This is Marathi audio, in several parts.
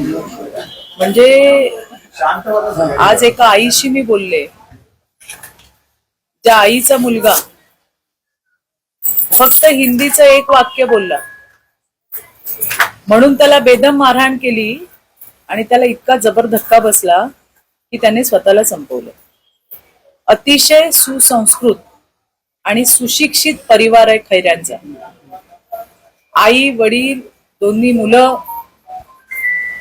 म्हणजे आज एका आईशी मी बोलले. त्या आईचा मुलगा फक्त हिंदीचं एक वाक्य बोलला. म्हणून त्याला बेदम मारहाण केली आणि त्याला इतका जबर धक्का बसला की त्याने स्वतःला संपवलं. अतिशय सुसंस्कृत आणि सुशिक्षित परिवार आहे खैऱ्यांचा. आई वडील दोन्ही मुलं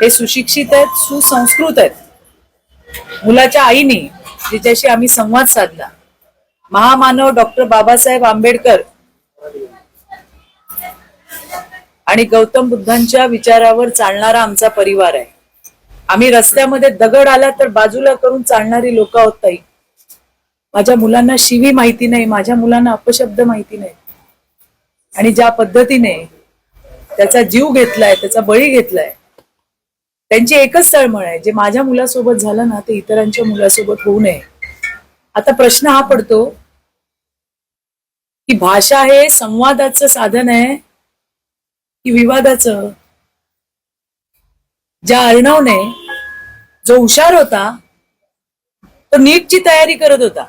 हे सुशिक्षित आहेत सुसंस्कृत आहेत. मुलाच्या आईने जिच्याशी आम्ही संवाद साधला. महामानव डॉक्टर बाबासाहेब आंबेडकर आणि गौतम बुद्धांच्या विचारावर चालणारा आमचा परिवार आहे. आम्ही रस्त्यामध्ये दगड आला तर बाजूला करून चालणारी लोक आहोत ताई. माझ्या मुलांना शिवी माहिती नाही माझ्या मुलांना अपशब्द माहिती नाही. आणि ज्या पद्धतीने त्याचा जीव घेतलाय त्याचा बळी घेतलाय त्यांची एकच तळमळ आहे. जे माझ्या मुलासोबत झालं ना ते इतरांच्या मुलासोबत होऊ नये. आता प्रश्न हा पडतो की भाषा हे संवादाचं साधन आहे की विवादाचं? ज्या अर्णवने जो हुशार होता तो नीटची तयारी करत होता.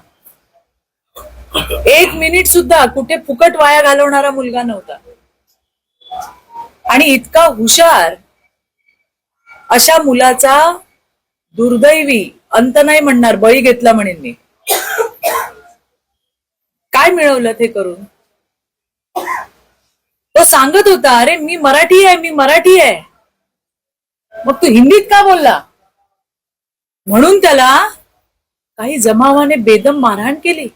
एक मिनिट सुद्धा कुठे फुकट वाया घालवणारा मुलगा नव्हता. आणि इतका हुशार अशा मुलाचा दुर्दैवी अंत नाही म्हणणार बळी घेतला म्हणेन मी. काय मिळवलं ते करून? तो सांगत होता अरे मी मराठी आहे मी मराठी आहे. मग तू हिंदीत का बोलला? म्हणून त्याला काही जमावाने बेदम मारहाण केली.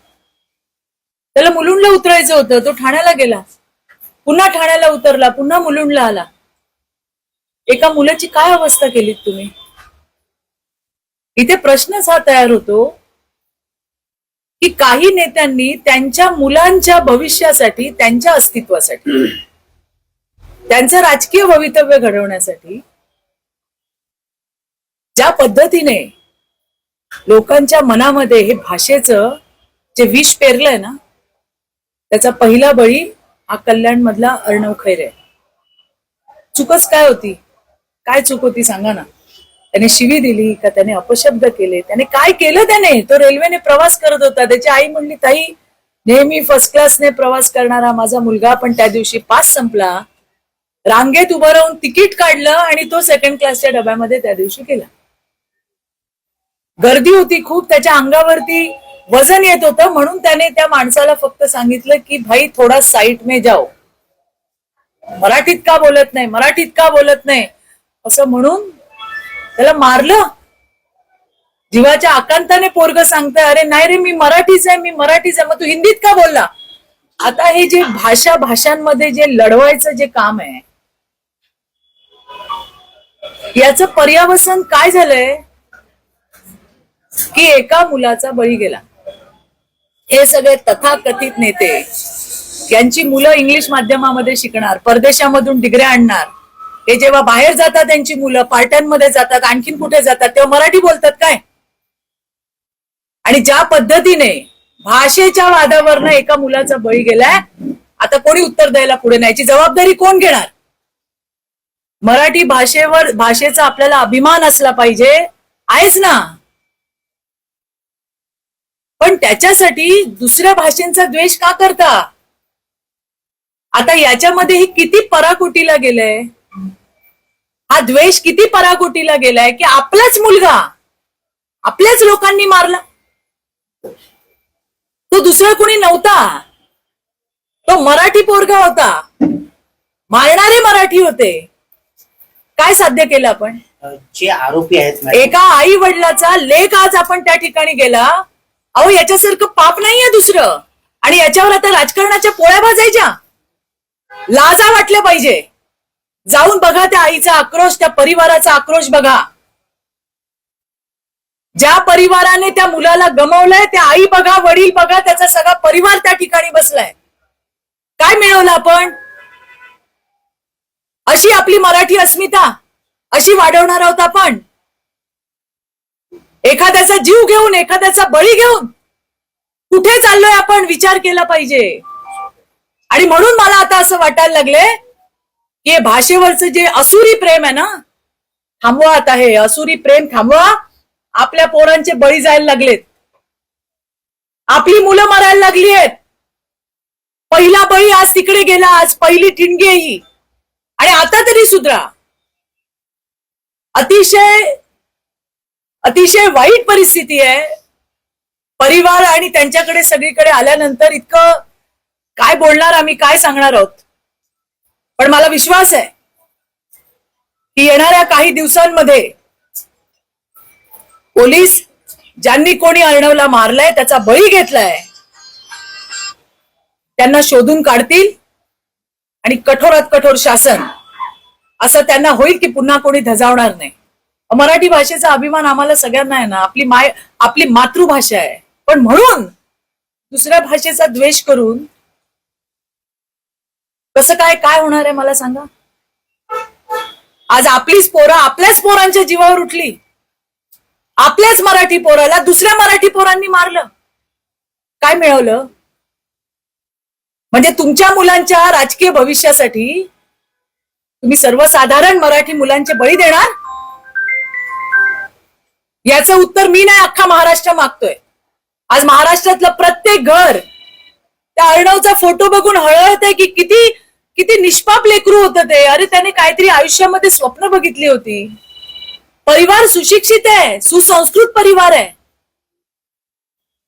त्याला मुलुंडला उतरायचं होतं तो ठाण्याला गेला. पुन्हा ठाण्याला उतरला पुन्हा मुलुंडला आला. एका मुलाची काय अवस्था केलीत तुम्ही इथे प्रश्नच हा तयार होतो की काही नेत्यांनी त्यांच्या मुलांच्या भविष्यासाठी त्यांच्या अस्तित्वासाठी त्यांचं राजकीय भवितव्य घडवण्यासाठी ज्या पद्धतीने लोकांच्या मनामध्ये हे भाषेचं जे विष पेरलंय ना त्याचा पहिला बळी हा कल्याण मधला अर्णव खैरे आहे. चुकच काय होती काय चूक होती सांगा ना. त्याने शिवी दिली का त्याने अपशब्द केले? त्याने काय केलं त्याने? तो रेल्वेने प्रवास करत होता. त्याची आई म्हणली ताई नेहमी फर्स्ट क्लासने प्रवास करणारा माझा मुलगा पण त्या दिवशी पास संपला. रांगेत उभं राहून तिकीट काढलं आणि तो सेकंड क्लासच्या डब्यामध्ये त्या दिवशी गेला. गर्दी होती खूप. त्याच्या अंगावरती वजन येत होतं. म्हणून त्याने त्या माणसाला फक्त सांगितलं की भाई थोडा साईट मे जाओ. मराठीत का बोलत नाही? मराठीत का बोलत नाही? असं म्हणून त्याला मारलं. जीवाच्या आकांताने पोरग सांगतंय अरे नाही रे मी मराठीच आहे मी मराठीच आहे. मग तू हिंदीत का बोलला? आता हे जे भाषा भाषांमध्ये जे लढवायचं जे काम आहे याचं पर्यावसन काय झालंय? की एका मुलाचा बळी गेला. हे सगळे तथाकथित नेते यांची मुलं इंग्लिश माध्यमामध्ये शिकणार परदेशामधून डिग्र्या आणणार हे जेव्हा बाहेर जातात त्यांची मुलं पार्ट्यांमध्ये जातात आणखीन कुठे जातात तेव्हा मराठी बोलतात काय? आणि ज्या पद्धतीने भाषेच्या वादावरनं एका मुलाचा बळी गेलाय आता कोणी उत्तर द्यायला पुढे नाही. जबाबदारी कोण घेणार? मराठी भाषेवर भाषेचा आपल्याला अभिमान असला पाहिजे. आहेच ना? पण त्याच्यासाठी दुसऱ्या भाषेंचा द्वेष का करता? आता याच्यामध्ये ही किती पराकुटीला गेलंय? हा द्वेष किती पराकोटीला गेलाय की आपलाच मुलगा आपल्याच लोकांनी मारला. तो दुसरा कोणी नव्हता. तो मराठी पोरगा होता. मारणारे मराठी होते. काय साध्य केलं आपण? जे आरोपी आहेत एका आई वडिलाचा लेख आज आपण त्या ठिकाणी गेला. अहो याच्यासारखं पाप नाहीये दुसरं. आणि याच्यावर आता राजकारणाच्या पोळ्या भाजायच्या लाजा वाटल्या पाहिजे. जाऊन बघा त्या आईचा आक्रोश त्या परिवाराचा आक्रोश बघा. ज्या परिवाराने त्या मुलाला गमावलंय त्या आई बघा वडील बघा त्याचा सगळा परिवार त्या ठिकाणी बसलाय. काय मिळवलं आपण? अशी आपली मराठी अस्मिता अशी वाढवणार आहोत आपण. एखाद्याचा जीव घेऊन एखाद्याचा बळी घेऊन कुठे चाललोय आपण? विचार केला पाहिजे. आणि म्हणून मला आता असं वाटायला लागले हे भाषेवरचं जे असुरी प्रेम आहे ना थांबवा आता हे असुरी प्रेम थांबवा. आपल्या पोरांचे बळी जायला लागलेत. आपली मुलं मरायला लागली आहेत. पहिला बळी आज तिकडे गेला आज पहिली ठिणगी आहे ही. आणि आता तरी सुधरा. अतिशय अतिशय वाईट परिस्थिती आहे. परिवार आणि त्यांच्याकडे सगळीकडे आल्यानंतर इतकं काय बोलणार आम्ही काय सांगणार आहोत? पण मला विश्वास आहे की येणाऱ्या काही दिवसांमध्ये पोलीस ज्यांनी कोणी अर्णवला मारलाय त्याचा बळी घेतलाय त्यांना शोधून काढतील आणि कठोरात कठोर शासन असं त्यांना होईल की पुन्हा कोणी धजावणार नाही. मराठी भाषेचा अभिमान आम्हाला सगळ्यांना आहे ना आपली माय आपली मातृभाषा आहे. पण म्हणून दुसऱ्या भाषेचा द्वेष करून कसं काय काय होणार आहे मला सांगा? आज आपलीच पोरं आपल्याच पोरांच्या जीवावर उठली. आपल्याच मराठी पोराला दुसऱ्या मराठी पोरांनी मारलं. काय मिळवलं? म्हणजे तुमच्या मुलांच्या राजकीय भविष्यासाठी तुम्ही सर्वसाधारण मराठी मुलांचे बळी देणार? याचं उत्तर मी नाही अख्खा महाराष्ट्र मागतोय. आज महाराष्ट्रातलं प्रत्येक घर त्या अर्णवचा फोटो बघून हळहळत आहे की किती किती निष्पाप लेकरू होतं ते. अरे त्याने काहीतरी आयुष्यामध्ये स्वप्न बघितली होती. परिवार सुशिक्षित आहे सुसंस्कृत परिवार आहे.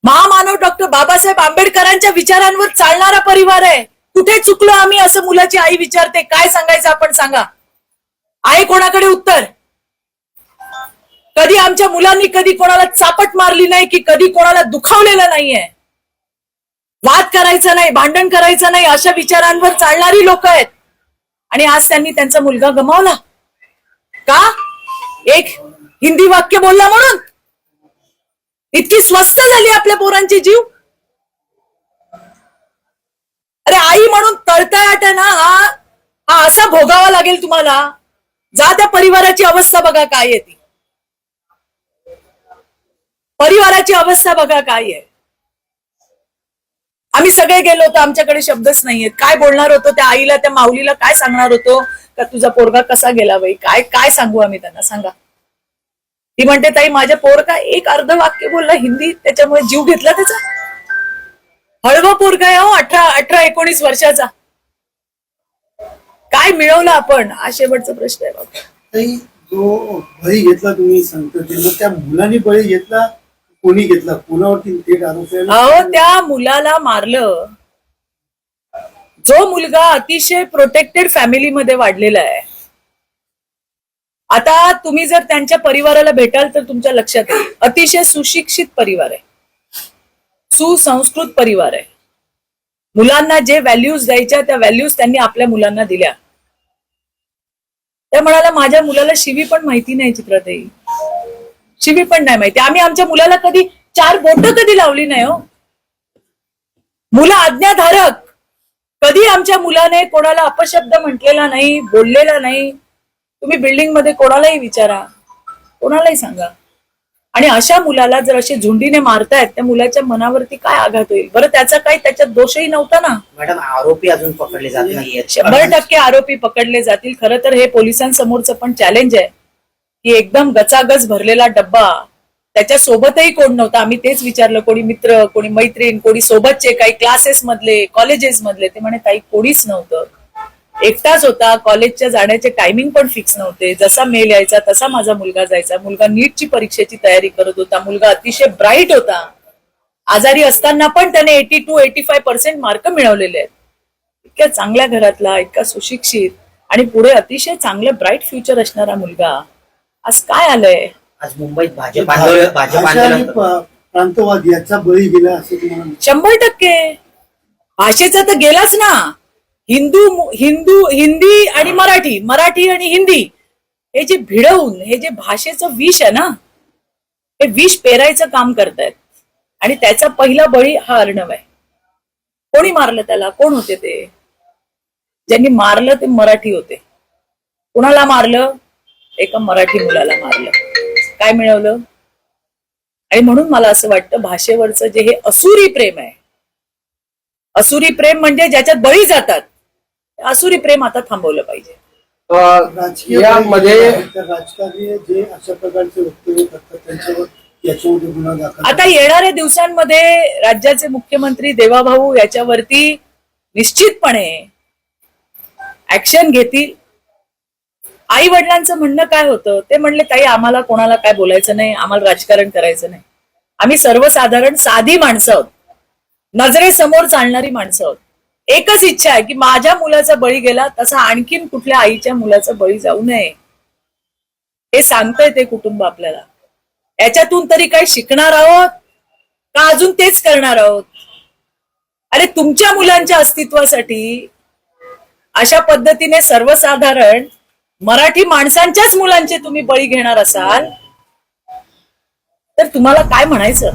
महामानव डॉक्टर बाबासाहेब आंबेडकरांच्या विचारांवर चालणारा परिवार आहे. कुठे चुकलो आम्ही असं मुलाची आई विचारते काय सांगायचं आपण सांगा. आहे कोणाकडे उत्तर? कधी आमच्या मुलांनी कधी कोणाला चापट मारली नाही की कधी कोणाला दुखावलेलं नाहीये. वाद करायचा नाही भांडण करायचं नाही अशा विचारांवर चालणारी लोक आहेत. आणि आज त्यांनी त्यांचा मुलगा गमावला. का? एक हिंदी वाक्य बोलला म्हणून. इतकी स्वस्त झाली आपल्या पोरांची जीव. अरे आई म्हणून तळतळाट ना हा हा असा भोगावा लागेल तुम्हाला. जा त्या परिवाराची अवस्था बघा काय आहे ती. परिवाराची अवस्था बघा काय आहे. आम्ही सगळे गेलो होतो आमच्याकडे शब्दच नाहीयेत. काय बोलणार होतो त्या आईला त्या माऊलीला काय सांगणार होतो? का तुझा पोरगा कसा गेला बाई? काय काय सांगू आम्ही त्यांना? सांगा. ती म्हणते ताई माझ्या पोरगा एक अर्ध वाक्य बोलला हिंदी त्याच्यामुळे जीव घेतला त्याचा. हळवा पोरगा आहे हो अठरा अठरा एकोणीस वर्षाचा. काय मिळवलं आपण? हा शेवटचा प्रश्न आहे बाबा. जो बळी घेतला तुम्ही सांगतो त्या मुलांनी बळी घेतला कोणी घेतला? कोणावरती थेट आरोप आहे? अहो त्या मुलाला मारलं. जो मुलगा अतिशय प्रोटेक्टेड फॅमिलीमध्ये वाढलेला आहे. आता तुम्ही जर त्यांच्या परिवाराला भेटाल तर तुमच्या लक्षात येईल. अतिशय सुशिक्षित परिवार आहे. सुसंस्कृत परिवार आहे. मुलांना जे व्हॅल्यूज द्यायच्या त्या व्हॅल्यूज त्यांनी आपल्या मुलांना दिल्या. त्या म्हणाला माझ्या मुलाला शिवी पण माहिती नाही चित्रातही शिवी पण नाही माहिती. आम्ही आमच्या मुलाला कधी चार बोट कधी लावली नाही हो. मुलं आज्ञाधारक. कधी आमच्या मुलाने कोणाला अपशब्द म्हटलेला नाही बोललेला नाही. तुम्ही बिल्डिंगमध्ये कोणालाही विचारा. कोणालाही सांगा. आणि अशा मुलाला जर असे झुंडीने मारतायत त्या मुलाच्या मनावरती काय आघात होईल? बरं त्याचा काही त्याच्यात दोषही नव्हता ना. मॅडम आरोपी अजून पकडले जात नाहीयेत. शंभर टक्के आरोपी पकडले जातील. खरं तर हे पोलिसांसमोरचं पण चॅलेंज आहे. की एकदम गचागच भरलेला डब्बा. त्याच्या सोबतही कोण नव्हता. आम्ही तेच विचारलं कोणी मित्र कोणी मैत्रीण कोणी सोबतचे काही क्लासेस मधले कॉलेजेस मधले. ते म्हणे काही कोणीच नव्हतं. एकटाच होता. कॉलेजच्या जाण्याचे टायमिंग पण फिक्स नव्हते. जसा मेल यायचा तसा माझा मुलगा जायचा. मुलगा नीटची परीक्षेची तयारी करत होता. मुलगा अतिशय ब्राईट होता. आजारी असताना पण त्याने eighty two eighty five percent mark मिळवलेले आहेत. इतक्या चांगल्या घरातला इतका सुशिक्षित आणि पुढे अतिशय चांगलं ब्राईट फ्युचर असणारा मुलगा. आज काय आलंय? आज मुंबईत भाजप आंदोलन भाजप भाषा आणि आंदोलन प- प्रांतवाद याचा बळी गेला असं तुम्हाला. शंभर टक्के. भाषेचा तर गेलाच ना. हिंदू हिंदू हिंदी आणि मराठी मराठी आणि हिंदी. हे जे भिडवून हे जे भाषेचं विष आहे ना हे विष पेरायचं काम करतायत. आणि त्याचा पहिला बळी हा अर्णव आहे. कोणी मारलं त्याला? कोण होते ते? ज्यांनी मारलं ते मराठी होते. कुणाला मारलं? एका मराठी मुलाला मारलं. काय मिळवलं? आणि म्हणून मला असं वाटतं भाषेवरचं जे हे असुरी प्रेम आहे असुरी प्रेम म्हणजे ज्याच्यात बळी जातात असुरी प्रेम आता थांबवलं पाहिजे. यामध्ये राजकारणी जे अशा प्रकारचे वक्तव्य करतात त्यांच्यावर आता येणाऱ्या दिवसांमध्ये राज्याचे मुख्यमंत्री देवाभाऊ याच्यावरती निश्चितपणे ऍक्शन घेतील. आई वडिलांचं म्हणणं काय होतं? ते म्हणले ताई आम्हाला कोणाला काय बोलायचं नाही आम्हाला राजकारण करायचं नाही. आम्ही सर्वसाधारण साधी माणसं आहोत. नजरेसमोर चालणारी माणसं आहोत. एकच इच्छा आहे की माझ्या मुलाचा बळी गेला तसा आणखीन कुठल्या आईच्या मुलाचा बळी जाऊ नये. हे सांगतंय ते कुटुंब आपल्याला. याच्यातून तरी काही शिकणार आहोत? का अजून तेच करणार आहोत? अरे तुमच्या मुलांच्या अस्तित्वासाठी अशा पद्धतीने सर्वसाधारण मराठी माणसांच्याच मुलांचे तुम्ही बळी घेणार असाल तर तुम्हाला काय म्हणायचं?